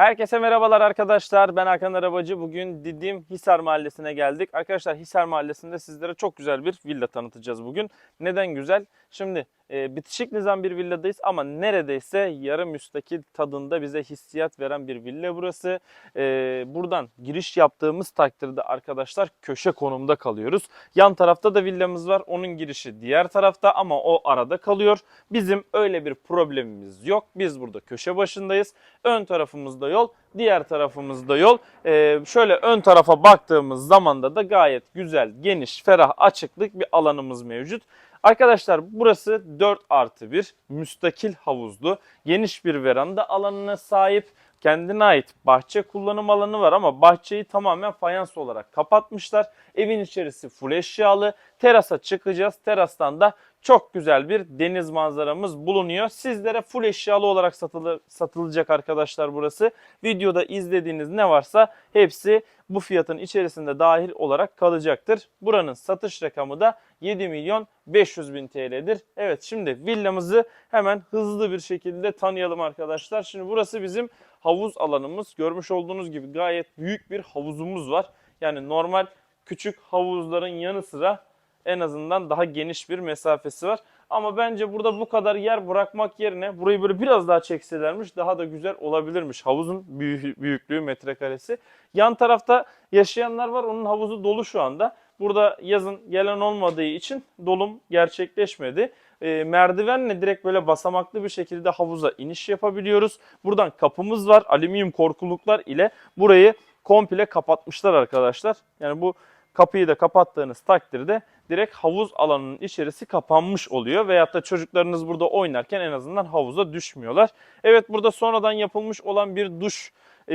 Herkese merhabalar arkadaşlar. Ben Hakan Arabacı. Bugün Didim Hisar Mahallesi'ne geldik. Arkadaşlar Hisar Mahallesi'nde sizlere çok güzel bir villa tanıtacağız bugün. Neden güzel? Şimdi e, bitişik nizam bir villadayız ama neredeyse yarı müstakil tadında bize hissiyat veren bir villa burası. E, buradan giriş yaptığımız takdirde arkadaşlar köşe konumda kalıyoruz. Yan tarafta da villamız var. Onun girişi diğer tarafta ama o arada kalıyor. Bizim öyle bir problemimiz yok. Biz burada köşe başındayız. Ön tarafımızda yol, diğer tarafımızda yol. Ee, şöyle ön tarafa baktığımız zamanda da gayet güzel, geniş, ferah, açıklık bir alanımız mevcut. Arkadaşlar burası 4 artı 1 müstakil havuzlu geniş bir veranda alanına sahip kendine ait bahçe kullanım alanı var ama bahçeyi tamamen fayans olarak kapatmışlar. Evin içerisi full eşyalı. Terasa çıkacağız. Terastan da çok güzel bir deniz manzaramız bulunuyor. Sizlere full eşyalı olarak satılı, satılacak arkadaşlar burası. Videoda izlediğiniz ne varsa hepsi bu fiyatın içerisinde dahil olarak kalacaktır. Buranın satış rakamı da 7 milyon 500 bin TL'dir. Evet şimdi villamızı hemen hızlı bir şekilde tanıyalım arkadaşlar. Şimdi burası bizim havuz alanımız. Görmüş olduğunuz gibi gayet büyük bir havuzumuz var. Yani normal küçük havuzların yanı sıra en azından daha geniş bir mesafesi var. Ama bence burada bu kadar yer bırakmak yerine burayı böyle biraz daha çekselermiş daha da güzel olabilirmiş. Havuzun büyü- büyüklüğü metrekaresi. Yan tarafta yaşayanlar var onun havuzu dolu şu anda. Burada yazın gelen olmadığı için dolum gerçekleşmedi. E, merdivenle direkt böyle basamaklı bir şekilde havuza iniş yapabiliyoruz. Buradan kapımız var. Alüminyum korkuluklar ile burayı komple kapatmışlar arkadaşlar. Yani bu kapıyı da kapattığınız takdirde direkt havuz alanının içerisi kapanmış oluyor. Veyahut da çocuklarınız burada oynarken en azından havuza düşmüyorlar. Evet burada sonradan yapılmış olan bir duş e,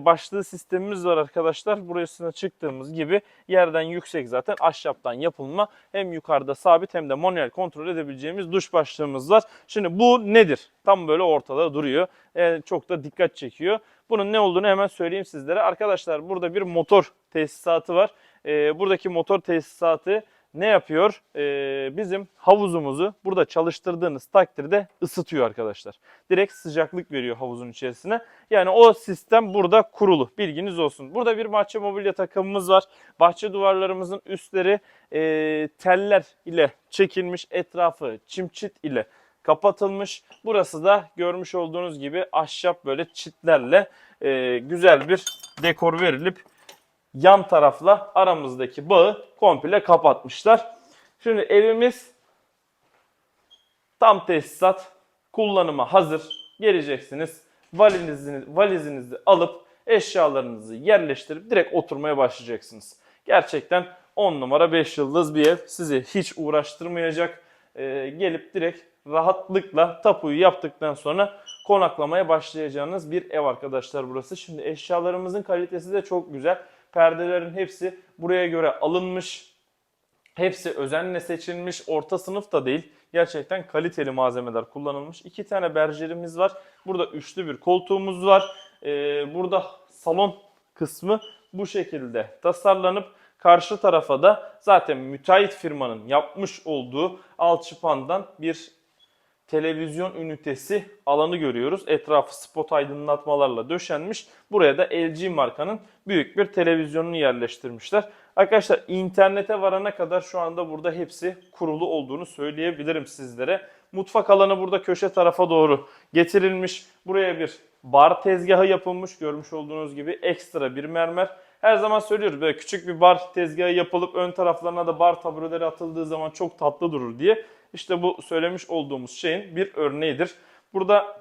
başlığı sistemimiz var arkadaşlar. Burasına çıktığımız gibi yerden yüksek zaten ahşaptan yapılma. Hem yukarıda sabit hem de manuel kontrol edebileceğimiz duş başlığımız var. Şimdi bu nedir? Tam böyle ortada duruyor. E, çok da dikkat çekiyor. Bunun ne olduğunu hemen söyleyeyim sizlere. Arkadaşlar burada bir motor tesisatı var. E, buradaki motor tesisatı ne yapıyor? Ee, bizim havuzumuzu burada çalıştırdığınız takdirde ısıtıyor arkadaşlar. Direkt sıcaklık veriyor havuzun içerisine. Yani o sistem burada kurulu. Bilginiz olsun. Burada bir bahçe mobilya takımımız var. Bahçe duvarlarımızın üstleri e, teller ile çekilmiş. Etrafı çimçit ile kapatılmış. Burası da görmüş olduğunuz gibi ahşap böyle çitlerle e, güzel bir dekor verilip yan tarafla aramızdaki bağı komple kapatmışlar. Şimdi evimiz tam tesisat kullanıma hazır. Geleceksiniz valizinizi, valizinizi alıp eşyalarınızı yerleştirip direkt oturmaya başlayacaksınız. Gerçekten 10 numara 5 yıldız bir ev sizi hiç uğraştırmayacak. Ee, gelip direkt rahatlıkla tapuyu yaptıktan sonra konaklamaya başlayacağınız bir ev arkadaşlar burası. Şimdi eşyalarımızın kalitesi de çok güzel. Perdelerin hepsi buraya göre alınmış. Hepsi özenle seçilmiş. Orta sınıf da değil. Gerçekten kaliteli malzemeler kullanılmış. İki tane berjerimiz var. Burada üçlü bir koltuğumuz var. Ee, burada salon kısmı bu şekilde tasarlanıp karşı tarafa da zaten müteahhit firmanın yapmış olduğu alçıpandan bir televizyon ünitesi alanı görüyoruz. Etrafı spot aydınlatmalarla döşenmiş. Buraya da LG markanın büyük bir televizyonunu yerleştirmişler. Arkadaşlar internete varana kadar şu anda burada hepsi kurulu olduğunu söyleyebilirim sizlere. Mutfak alanı burada köşe tarafa doğru getirilmiş. Buraya bir bar tezgahı yapılmış. Görmüş olduğunuz gibi ekstra bir mermer. Her zaman söylüyoruz böyle küçük bir bar tezgahı yapılıp ön taraflarına da bar tabureleri atıldığı zaman çok tatlı durur diye. İşte bu söylemiş olduğumuz şeyin bir örneğidir. Burada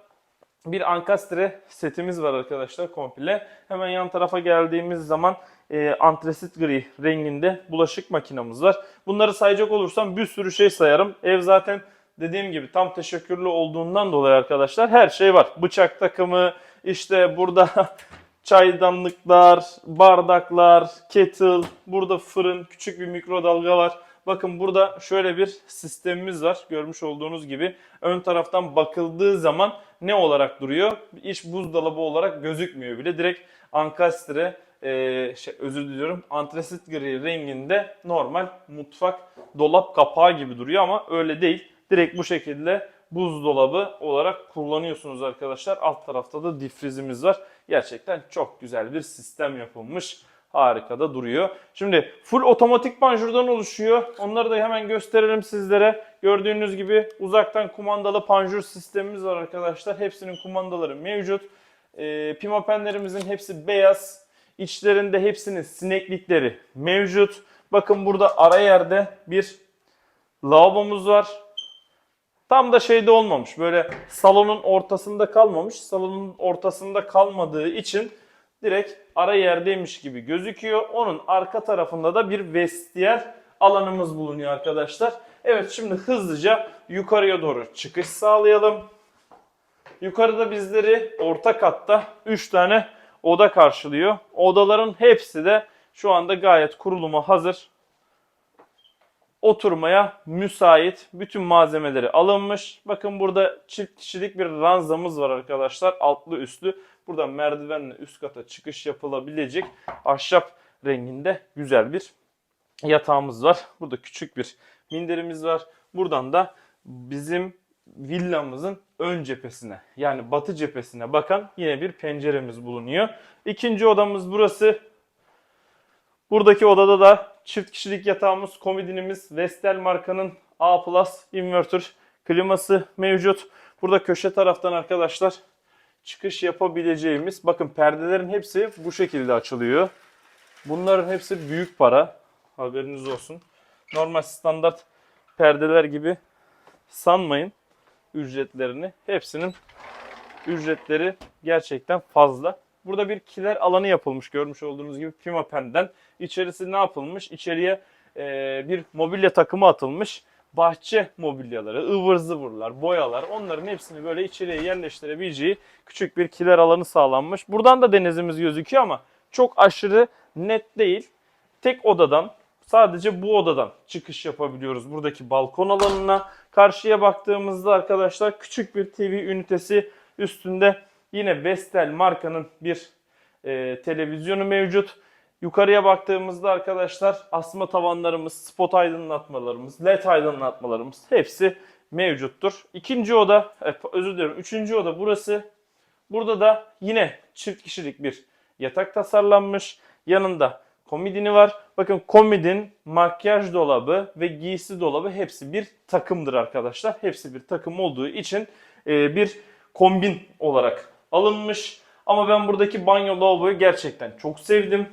bir ankastre setimiz var arkadaşlar komple. Hemen yan tarafa geldiğimiz zaman e, antresit gri renginde bulaşık makinamız var. Bunları sayacak olursam bir sürü şey sayarım. Ev zaten dediğim gibi tam teşekkürlü olduğundan dolayı arkadaşlar her şey var. Bıçak takımı, işte burada çaydanlıklar, bardaklar, kettle, burada fırın, küçük bir mikrodalga var. Bakın burada şöyle bir sistemimiz var. Görmüş olduğunuz gibi ön taraftan bakıldığı zaman ne olarak duruyor? İç buzdolabı olarak gözükmüyor bile. Direkt ankastre, e, şey, özür diliyorum, antresit gri renginde normal mutfak dolap kapağı gibi duruyor ama öyle değil. Direkt bu şekilde buzdolabı olarak kullanıyorsunuz arkadaşlar. Alt tarafta da difrizimiz var. Gerçekten çok güzel bir sistem yapılmış. Harika da duruyor. Şimdi full otomatik panjurdan oluşuyor. Onları da hemen gösterelim sizlere. Gördüğünüz gibi uzaktan kumandalı panjur sistemimiz var arkadaşlar. Hepsinin kumandaları mevcut. Ee, pimapenlerimizin hepsi beyaz. İçlerinde hepsinin sineklikleri mevcut. Bakın burada ara yerde bir lavabomuz var. Tam da şeyde olmamış. Böyle salonun ortasında kalmamış. Salonun ortasında kalmadığı için direkt ara yerdeymiş gibi gözüküyor. Onun arka tarafında da bir vestiyer alanımız bulunuyor arkadaşlar. Evet şimdi hızlıca yukarıya doğru çıkış sağlayalım. Yukarıda bizleri orta katta 3 tane oda karşılıyor. Odaların hepsi de şu anda gayet kuruluma hazır. Oturmaya müsait. Bütün malzemeleri alınmış. Bakın burada çift kişilik bir ranzamız var arkadaşlar. Altlı üstlü. Buradan merdivenle üst kata çıkış yapılabilecek ahşap renginde güzel bir yatağımız var. Burada küçük bir minderimiz var. Buradan da bizim villamızın ön cephesine yani batı cephesine bakan yine bir penceremiz bulunuyor. İkinci odamız burası. Buradaki odada da çift kişilik yatağımız, komodinimiz, Vestel markanın A Plus inverter kliması mevcut. Burada köşe taraftan arkadaşlar çıkış yapabileceğimiz bakın perdelerin hepsi bu şekilde açılıyor. Bunların hepsi büyük para. Haberiniz olsun. Normal standart perdeler gibi sanmayın ücretlerini. Hepsinin ücretleri gerçekten fazla. Burada bir kiler alanı yapılmış görmüş olduğunuz gibi Pimapen'den. İçerisi ne yapılmış? İçeriye e, bir mobilya takımı atılmış. Bahçe mobilyaları, ıvır zıvırlar, boyalar onların hepsini böyle içeriye yerleştirebileceği küçük bir kiler alanı sağlanmış. Buradan da denizimiz gözüküyor ama çok aşırı net değil. Tek odadan sadece bu odadan çıkış yapabiliyoruz buradaki balkon alanına. Karşıya baktığımızda arkadaşlar küçük bir TV ünitesi üstünde yine Vestel markanın bir e, televizyonu mevcut. Yukarıya baktığımızda arkadaşlar asma tavanlarımız, spot aydınlatmalarımız, led aydınlatmalarımız hepsi mevcuttur. İkinci oda, e, özür dilerim üçüncü oda burası. Burada da yine çift kişilik bir yatak tasarlanmış. Yanında komodini var. Bakın komodin, makyaj dolabı ve giysi dolabı hepsi bir takımdır arkadaşlar. Hepsi bir takım olduğu için e, bir kombin olarak alınmış. Ama ben buradaki banyo lavaboyu gerçekten çok sevdim.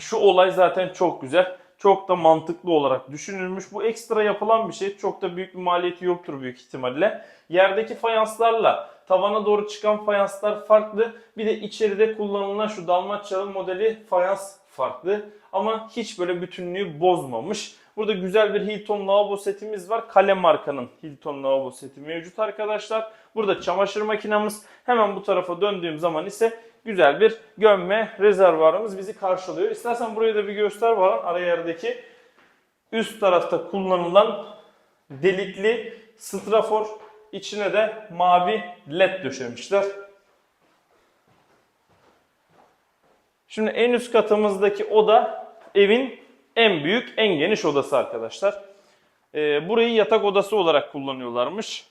Şu olay zaten çok güzel. Çok da mantıklı olarak düşünülmüş. Bu ekstra yapılan bir şey. Çok da büyük bir maliyeti yoktur büyük ihtimalle. Yerdeki fayanslarla tavana doğru çıkan fayanslar farklı. Bir de içeride kullanılan şu Dalmaçyalı modeli fayans farklı. Ama hiç böyle bütünlüğü bozmamış. Burada güzel bir Hilton lavabo setimiz var. Kale markanın Hilton lavabo seti mevcut arkadaşlar. Burada çamaşır makinamız. Hemen bu tarafa döndüğüm zaman ise güzel bir gömme rezervuarımız bizi karşılıyor. İstersen burayı da bir göster var ara yerdeki üst tarafta kullanılan delikli strafor içine de mavi led döşemişler. Şimdi en üst katımızdaki oda evin en büyük, en geniş odası arkadaşlar. Ee, burayı yatak odası olarak kullanıyorlarmış.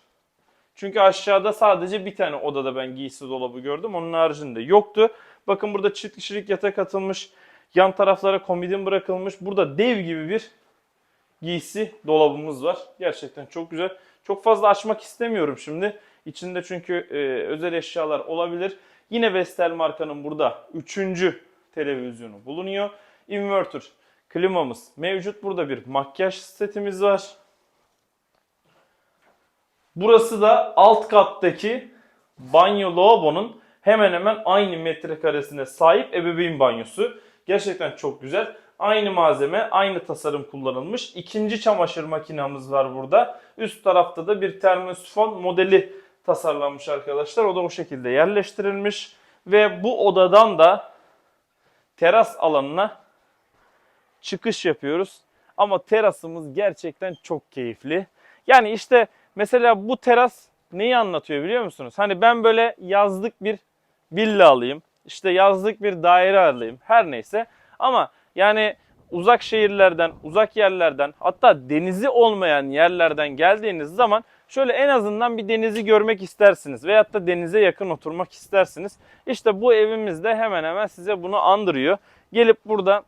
Çünkü aşağıda sadece bir tane odada ben giysi dolabı gördüm. Onun haricinde yoktu. Bakın burada çift kişilik yatak atılmış. Yan taraflara komodin bırakılmış. Burada dev gibi bir giysi dolabımız var. Gerçekten çok güzel. Çok fazla açmak istemiyorum şimdi. İçinde çünkü e, özel eşyalar olabilir. Yine Vestel markanın burada 3. televizyonu bulunuyor. Inverter klimamız mevcut. Burada bir makyaj setimiz var. Burası da alt kattaki banyo lavabonun hemen hemen aynı metrekaresine sahip ebeveyn banyosu. Gerçekten çok güzel. Aynı malzeme, aynı tasarım kullanılmış. İkinci çamaşır makinamız var burada. Üst tarafta da bir termosifon modeli tasarlanmış arkadaşlar. O da o şekilde yerleştirilmiş. Ve bu odadan da teras alanına çıkış yapıyoruz. Ama terasımız gerçekten çok keyifli. Yani işte mesela bu teras neyi anlatıyor biliyor musunuz? Hani ben böyle yazlık bir villa alayım. işte yazlık bir daire alayım. Her neyse. Ama yani uzak şehirlerden, uzak yerlerden hatta denizi olmayan yerlerden geldiğiniz zaman şöyle en azından bir denizi görmek istersiniz veyahut da denize yakın oturmak istersiniz. İşte bu evimiz de hemen hemen size bunu andırıyor. Gelip burada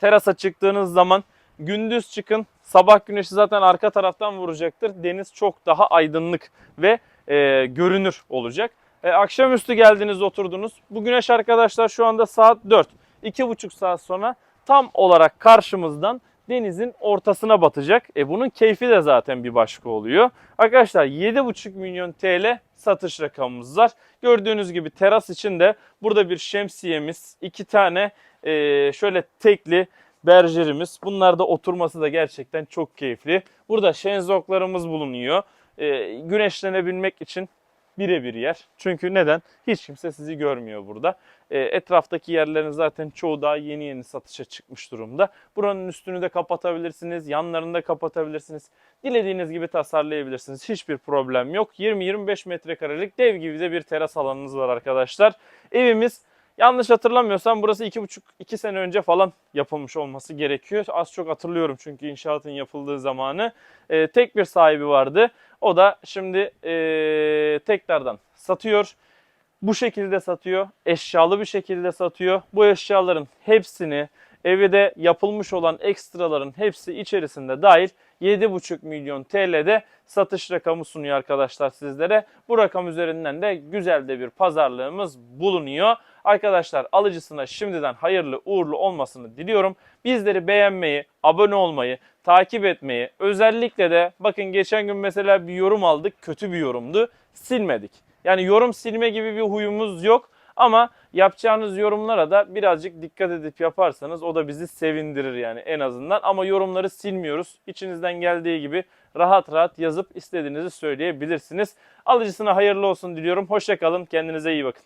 terasa çıktığınız zaman gündüz çıkın. Sabah güneşi zaten arka taraftan vuracaktır. Deniz çok daha aydınlık ve e, görünür olacak. E, akşamüstü geldiniz oturdunuz. Bu güneş arkadaşlar şu anda saat 4. 2,5 saat sonra tam olarak karşımızdan denizin ortasına batacak. E bunun keyfi de zaten bir başka oluyor. Arkadaşlar 7,5 milyon TL satış rakamımız var. Gördüğünüz gibi teras için de burada bir şemsiyemiz, iki tane e, şöyle tekli berjerimiz. Bunlar da oturması da gerçekten çok keyifli. Burada şenzoklarımız bulunuyor. E, güneşlenebilmek için birebir yer. Çünkü neden? Hiç kimse sizi görmüyor burada. E, etraftaki yerlerin zaten çoğu daha yeni yeni satışa çıkmış durumda. Buranın üstünü de kapatabilirsiniz, yanlarını da kapatabilirsiniz. Dilediğiniz gibi tasarlayabilirsiniz. Hiçbir problem yok. 20-25 metrekarelik dev gibi de bir teras alanınız var arkadaşlar. Evimiz yanlış hatırlamıyorsam burası 2,5-2 sene önce falan yapılmış olması gerekiyor. Az çok hatırlıyorum çünkü inşaatın yapıldığı zamanı. E, tek bir sahibi vardı. O da şimdi e, tekrardan satıyor. Bu şekilde satıyor. Eşyalı bir şekilde satıyor. Bu eşyaların hepsini evde yapılmış olan ekstraların hepsi içerisinde dahil 7,5 milyon TL'de satış rakamı sunuyor arkadaşlar sizlere. Bu rakam üzerinden de güzel de bir pazarlığımız bulunuyor. Arkadaşlar alıcısına şimdiden hayırlı uğurlu olmasını diliyorum. Bizleri beğenmeyi, abone olmayı, takip etmeyi, özellikle de bakın geçen gün mesela bir yorum aldık. Kötü bir yorumdu. Silmedik. Yani yorum silme gibi bir huyumuz yok. Ama yapacağınız yorumlara da birazcık dikkat edip yaparsanız o da bizi sevindirir yani en azından. Ama yorumları silmiyoruz. İçinizden geldiği gibi rahat rahat yazıp istediğinizi söyleyebilirsiniz. Alıcısına hayırlı olsun diliyorum. Hoşçakalın. Kendinize iyi bakın.